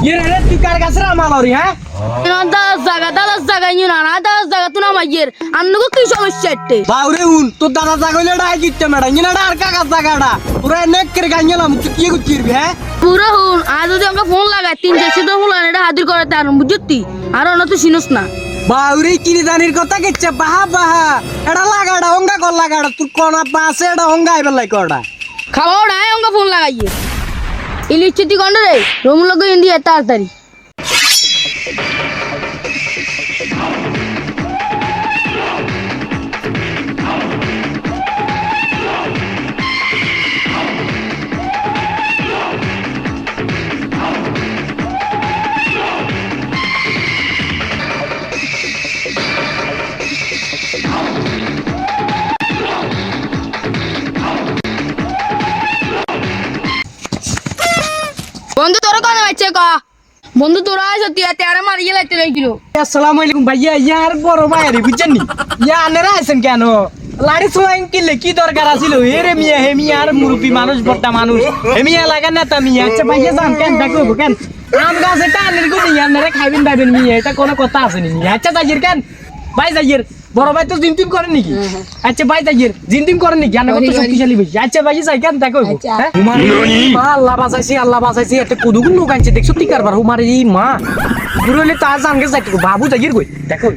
তুই কার কাছে মালারি হ্যাঁ দাস জায়গা দাস জায়গা ইউ না দাস জায়গা তুই না মাইয়ের আন্নগো কি সমস্যা এটে বাউরে উন তোর দাদা জাগলে ডাই কিচ্ছে মেডা ইনাডা আর কাকা জাগাডা তোরা নেক করে গাইলাম তুই কি করছিস হ্যাঁ পুরো হুন আজ যদি আমাকে ফোন লাগায় তিন চারশো তো ফুলান এটা হাজির করে তার বুঝতি আর অন্য তো চিনস না বাউরে কিনি জানির কথা কিচ্ছে বাহা বাহা এটা লাগাডা অঙ্গা কর লাগাডা তুই কোন পাশে এটা অঙ্গা আইবার লাই করডা খাওয়াও না আমাকে ফোন লাগাইয়ে ইলিশ চিটি কন্ড রে রুম লোক ইন্ডিয়া তাড়াতাড়ি। কথা ক? বন্ধু, তোরা সত্যি তেরা মারিয়ে লাগতে লাগছিল আসসালামু আলাইকুম ভাইয়া, ইয়ার বড় ভাইয়ারি বুঝছেন নি? ইয়া আনেরা আছেন কেন? লাড়ি সোয়াইন কিনলে কি দরকার আছিল? এ রে মিয়া, হে মিয়া, আর মুরব্বী মানুষ বড়টা মানুষ। হে মিয়া, লাগা নেতা মিয়া। আচ্ছা ভাইয়া, যান, কেন দেখো কেন? আম গাছে টানেরগুলো, ইয়ার খাইবেন, দাইবেন মিয়া, এটা কোনো কথা আছে নি আচ্ছা যাইয়ের কেন? ভাই যাইয়ের বড় ভাই তো জিনতিম করেন নাকি? আচ্ছা ভাই তাই জিনতিম করেন নাকি? আনা কত শক্তিশালী বেশি আচ্ছা ভাই যাই কেন দেখো হ্যাঁ? মা আল্লাহ বাঁচাইছি আল্লাহ বাঁচাইছি একটা কুদুগুন লোক আনছে দেখছ তি কারবার? হুমারি মা। দূর হলে তা জানগে যাই বাবু জাগির কই দেখো